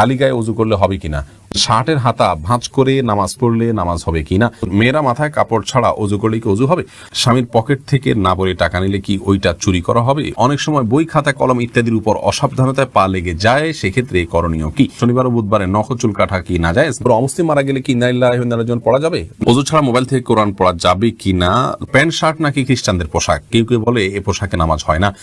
খালি গায়ে উজু করলে হবে কিনা? শার্টের হাতা ভাঁজ করে নামাজ পড়লে নামাজ হবে কিনা? মেয়েরা মাথায় কাপড় ছাড়া অজু করলে কি অজু হবে? স্বামীর পকেট থেকে না বলে টাকা নিলে কি ওইটা চুরি করা হবে? অনেক সময় বই, খাতা, কলম ইত্যাদির উপর অসাবধানতায় পা লেগে যায়, সেক্ষেত্রে করণীয় কি? শনিবার ও বুধবারে নখ চুল কাটা কি না যায়? অমুসলিম মারা গেলে কি নাইল্লাহ পড়া যাবে? অজু ছাড়া মোবাইল থেকে কোরআন পড়া যাবে কিনা? প্যান্ট, শার্ট নাকি খ্রিস্টানদের পোশাক? কেউ কেউ বলে এ পোশাকে নামাজ হয় না।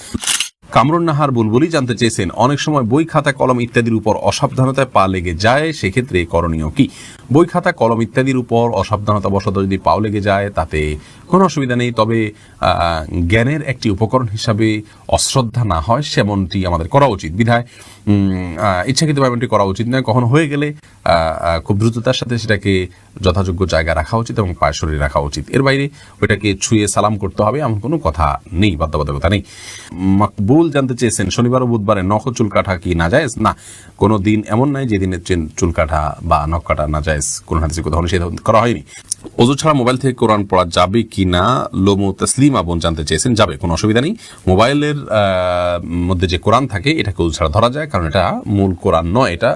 কামরুন নাহার বুলবুলি জানতে চেয়েছেন, অনেক সময় বই, খাতা, কলম ইত্যাদির উপর অসাবধানতায় পা লেগে যায়, সেক্ষেত্রে করণীয় কি? বই খাতা, কলম ইত্যাদির উপর অসাবধানতা বশত যদি পাও লেগে যায়, তাতে কোনো অসুবিধা নেই। তবে জ্ঞানের একটি উপকরণ হিসাবে অশ্রদ্ধা না হয়, সেমনটি আমাদের করা উচিত। বিধায় ইচ্ছাকৃতভাবে এমনটি করা উচিত নয়। কখনো হয়ে গেলে খুব দ্রুততার সাথে সেটাকে যথাযোগ্য জায়গায় রাখা উচিত এবং পায়ের শরীরে রাখা উচিত। এর বাইরে ওইটাকে ছুঁয়ে সালাম করতে হবে, এমন কোনো কথা নেই, বাধ্যবাধকতা নেই। মাকবুল জানতে চেয়েছেন, শনিবার ও বুধবারে নখ চুল কাটা কি না যায়? না, কোনো দিন এমন নাই যেদিনের চুল কাটা বা নখ কাটা না যায়। কোন হাদিসে কোথাও নিষেধ করা হয়নি। অজু ছাড়া মোবাইল থেকে কোরআন পড়া যাবে কি না লোমো তসলিমা বোন জানতে চেয়েছেন, যাবে, কোনো অসুবিধা নেই। মোবাইলের মধ্যে যে কোরআন থাকে, এটাকে অজু ছাড়া ধরা যায়, কারণ এটা মূল কোরআন নয়, এটা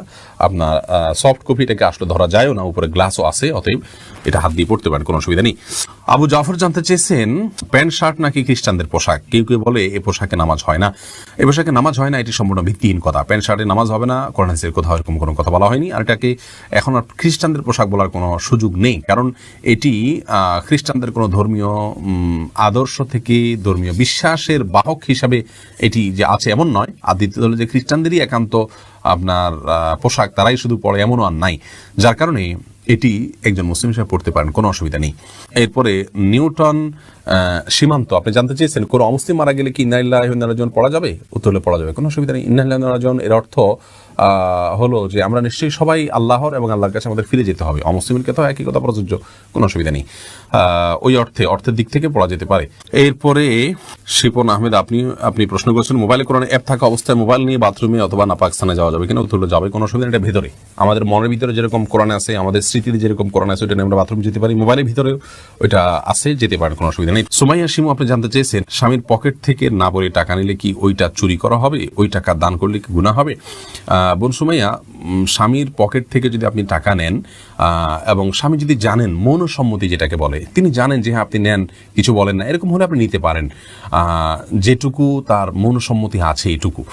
আপনার সফট কপি এটাকে আসলে ধরা যায়ও না, উপরে গ্লাসও আছে, অতএব এটা হাত দিয়ে পড়তে পারেন, কোনো অসুবিধা নেই। আবু জাফর জানতে চেয়েছেন, প্যান্ট, শার্ট নাকি খ্রিস্টানদের পোশাক? কেউ কেউ বলে এ পোশাকে নামাজ হয় না। এ পোশাকে নামাজ হয় না, এটি সম্পূর্ণ ভিত্তিহীন কথা। প্যান্ট, শার্টে নামাজ হবে না, কোরআন কোথাও এরকম কোনো কথা বলা হয়নি। আর এটাকে এখন আর খ্রিস্টানদের পোশাক বলার কোনো সুযোগ নেই। কারণ এটি খ্রিস্টানদের কোনো ধর্মীয় আদর্শ থেকে ধর্মীয় বিশ্বাসের বাহক হিসাবে এটি যে আছে এমন নয়। আর দ্বিতীয় হলো যে খ্রিস্টানদেরই একান্ত আপনার পোশাক তারাই শুধু পরে এমনও আর নাই। যার কারণে এটি একজন মুসলিম হিসেবে পড়তে পারেন, কোনো অসুবিধা নেই। এরপরে নিউটন সীমান্ত, আপনি জানতে চেয়েছেন কোনো অমুসলিম মারা গেলে কি ইন্নাইল্লাহ পড়া যাবে? উত্তর পড়া যাবে, কোনো অসুবিধা নেই। ইন্নাইল্লাহ এর অর্থ হলো যে আমরা নিশ্চয়ই সবাই আল্লাহর এবং আল্লাহর কাছে আমাদের ফিরে যেতে হবে। অমুসলিমের ক্ষেত্রেও একই কথা প্রযোজ্য কোনো অসুবিধা নেই। ওই অর্থে, অর্থের দিক থেকে পড়া যেতে পারে। এরপরে, শিপন আহমেদ, আপনি আপনি প্রশ্ন করেছেন, মোবাইলে কোরআন অ্যাপ থাকা অবস্থায় মোবাইল নিয়ে বাথরুমে অথবা নাপাক স্থানে যাওয়া যাবে কিনা? উত্তর যাবে, কোনো অসুবিধা এটা ভেতরে। আমাদের মনের ভিতরে যেরকম কোরআন আছে, আমাদের স্মৃতিতে যেরকম কোরআন আছে, ওইটা নিয়ে আমরা বাথরুম যেতে পারি। মোবাইলের ভিতরে ওইটা আছে, যেতে পারেন কোনো অসুবিধা নেই। সুমাইয়া শিমু, আপনি জানতে চেয়েছেন, স্বামীর পকেট থেকে না বলে টাকা নিলে কি ওইটা চুরি করা হবে? ওই টাকা দান করলে কি গুণা হবে? বোন সুমাইয়া স্বামীর পকেট থেকে যদি আপনি টাকা নেন এবং স্বামী যদি জানেন, মৌনসম্মতি যেটাকে বলে, তিনি জানেন যে হ্যাঁ আপনি নেন, কিছু বলেন না, এরকম হলে আপনি নিতে পারেন। যেটুকু তার মনসম্মতি আছে এটুকু।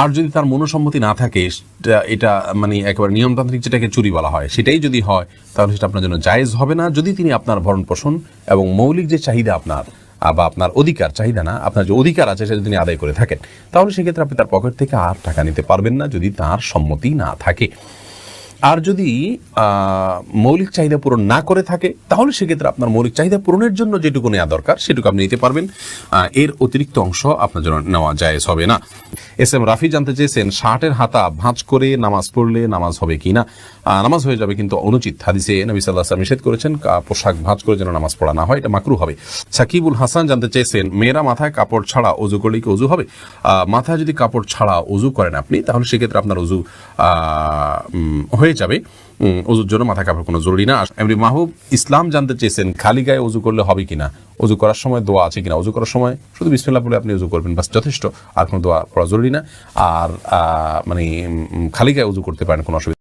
আর যদি তার মনসম্মতি না থাকে এটা মানে একেবারে নিয়মতান্ত্রিক যেটাকে চুরি বলা হয়, সেটাই যদি হয়, তাহলে সেটা আপনার জন্য জায়েজ হবে না। যদি তিনি আপনার ভরণ পোষণ এবং মৌলিক যে চাহিদা আপনার বা আপনার অধিকার চাহিদা না আপনার যে অধিকার আছে সেটা তিনি আদায় করে থাকেন তাহলে সেক্ষেত্রে আপনি তার পকেট থেকে আর টাকা নিতে পারবেন না যদি তার সম্মতি না থাকে। আর যদি মৌলিক চাহিদা পূরণ না করে থাকে তাহলে সেক্ষেত্রে আপনার মৌলিক চাহিদা পূরণের জন্য যেটুকু নেওয়া দরকার সেটুকু আপনি নিতে পারবেন। এর অতিরিক্ত অংশ আপনার জন্য নেওয়া জায়েজ হবে না। এস এম রাফি জানতে চেয়েছেন শার্টের হাতা ভাঁজ করে নামাজ পড়লে নামাজ হবে কিনা? আহ, নামাজ হয়ে যাবে কিন্তু অনুচিত। হাদিসে নবী সাল্লাহ সাল্লাম নিষেধ করেছেন পোশাক ভাঁজ করে যেন নামাজ পড়া না হয়, এটা মাকরু হবে। সাকিবুল হাসান জানতে চেয়েছেন, মেয়েরা মাথায় কাপড় ছাড়া অজু করলে কি অজু হবে? মাথায় যদি কাপড় ছাড়া অজু করেন আপনি, তাহলে সেক্ষেত্রে আপনার অজু হয়ে যাবে। অজুর জন্য মাথা কাপড় কোনো জরুরি না। এমনি মাহবুব ইসলাম জানতে চেয়েছেন, খালি গায়ে অজু করলে হবে কিনা? অজু করার সময় দোয়া আছে কিনা? অজু করার সময় শুধু বিসমিল্লাহ বলে আপনি অজু করবেন, বাস যথেষ্ট। আর কোনো দোয়া পড়া জরুরি না। আর মানে খালি গায়ে অজু করতে পারেন, কোনো অসুবিধা